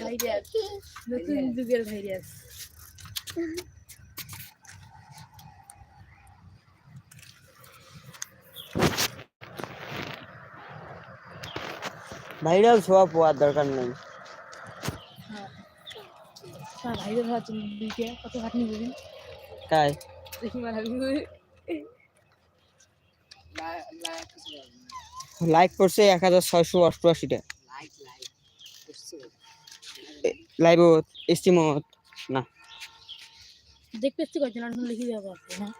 Virus নতুন যুগের virus viral ছোঁয়া পোয়ার দরকার নেই লাইক করছে এক হাজার ছয়শো অষ্টআশিটা। লাইভত স্টিমত না। দেখতে কয়েকজন আর লিখে দেওয়া আছে। হ্যাঁ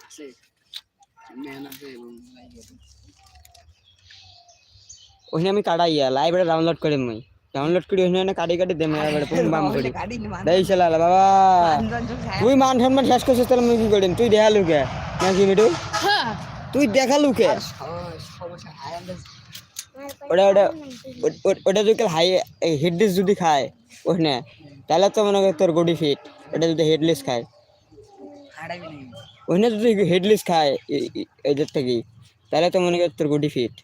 ওখানে আমি কাটাইয়া লাইব্রেরি ডাউনলোড করি মই। ডাউনলোড করি ওখানে কাটি কাটি দে মেরা বেড়ে পুম বাম করি দেই শালা বাবা। তুই মান সম্মান শেষ করছিস তাহলে মুই কি করিম? তুই দেখালু কে নাকি মিটু হ্যাঁ। তুই দেখালু কে ওটা ওটা ওটা যদি হাই হেডলিস যদি খায় ওখানে। তাহলে তো মনে কর তোর গডি ফিট ওটা যদি হেডলিস খায়। ওখানে যদি হেডলিস খায় এদের থেকে, তাহলে তো মনে কর তোর গডি ফিট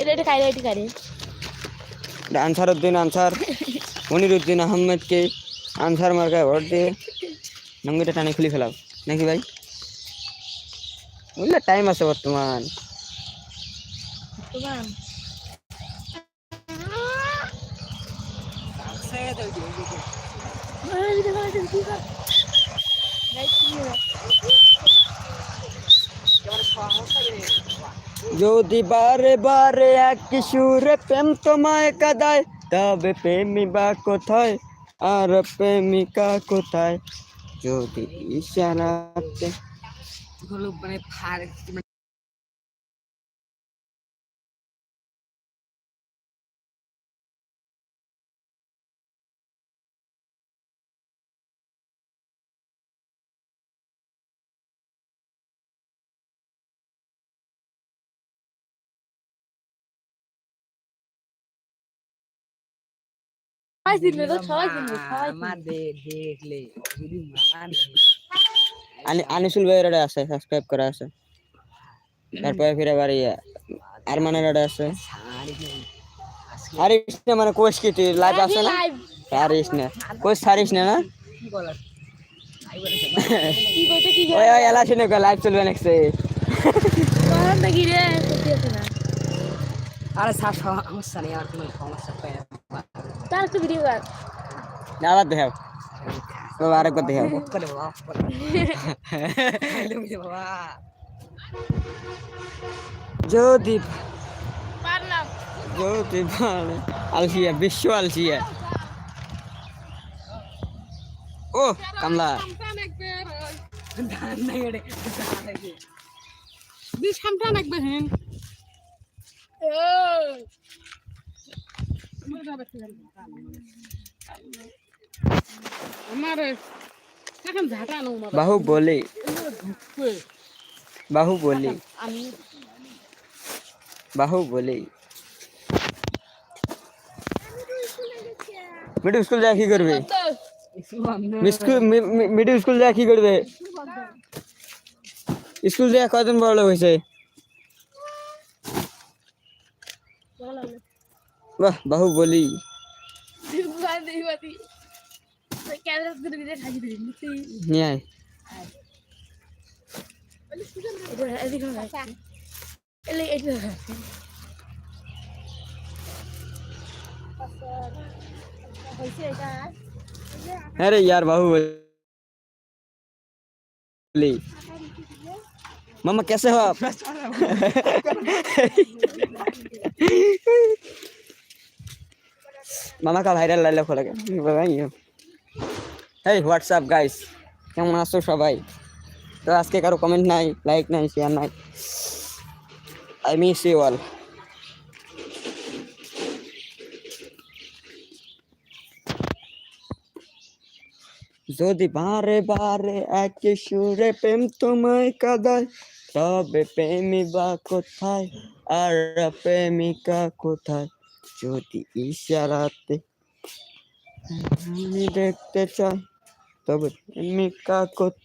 এটা এটা এটা আনসার উদ্দিন আনসার মনিরুদ্দিন আহমেদকে আনসার মার্কায় ভোট দিয়ে নঙ্গিটা টানে খুলে ফেলাও। নাকি ভাই? বুঝলে টাইম আছে বর্তমান। যদি বারে বারে এক কিশোরে প্রেম তোমায় কাদায় তবে প্রেমিবা কোথায়? আর প্রেমিকা কোথায়? যদি ইশারাতে মানে ফার সবাই চিনবে তো সবাই চিনবে সবাই দেখলে যদি মান আনি আনিসুল ভাইয়ের ওটা আছে সাবস্ক্রাইব করা আছে। তারপরে ফিরে আবার ইয়ে আরমানের ওটা আছে। আরে না মানে কোচ কি তুই লাইভ আছে না? Live। সারিস না। কোচ সারিস না না? কি বলার কি কইতে কি ওই ওই এলা শুনে লাইভ চলবে নেক্সট আরে স্যার সমস্যা নেই আর কোনো সমস্যা পাই না। তার একটু ভিডিও কর। আবার দেখাও। বাবা আরেকবার দেখাও অফ করে বাবা অফ করে হ্যালো বাবা যদি পারলাম যদি মানে আলসিয়া বিশ্ব বাহু বলি। বাহু বলি। বাহু বলি। মিডল স্কুল যা কি করবে? মিডল স্কুল যা কি করবে? স্কুল যা কয়দিন বড় হয়েছে? বাহ বাহু বলি ক্যামেরা ধরে ভিডিও খাই দিই নিয়ে আয় এটা এদিকে এলে এটা হয়েছে এটা अरे यार बाहुबली मामा कैसे हो आप মামা কা ভাইরাল লাইলে খোলা গে বাবাই হেই হোয়াটসঅ্যাপ গাইস কেমন আছো সবাই? তো আজকে কারও কমেন্ট নাই লাইক নাই শেয়ার নাই। আই মিস ইউ অল যদি বারে বারে একে সুরে প্রেম তোমায় কাদায়, তবে প্রেমিবা কোথায় আর প্রেমিকা কোথায়? যদি ইশারাতে দেখতে চাই তবে কাজ কোথায়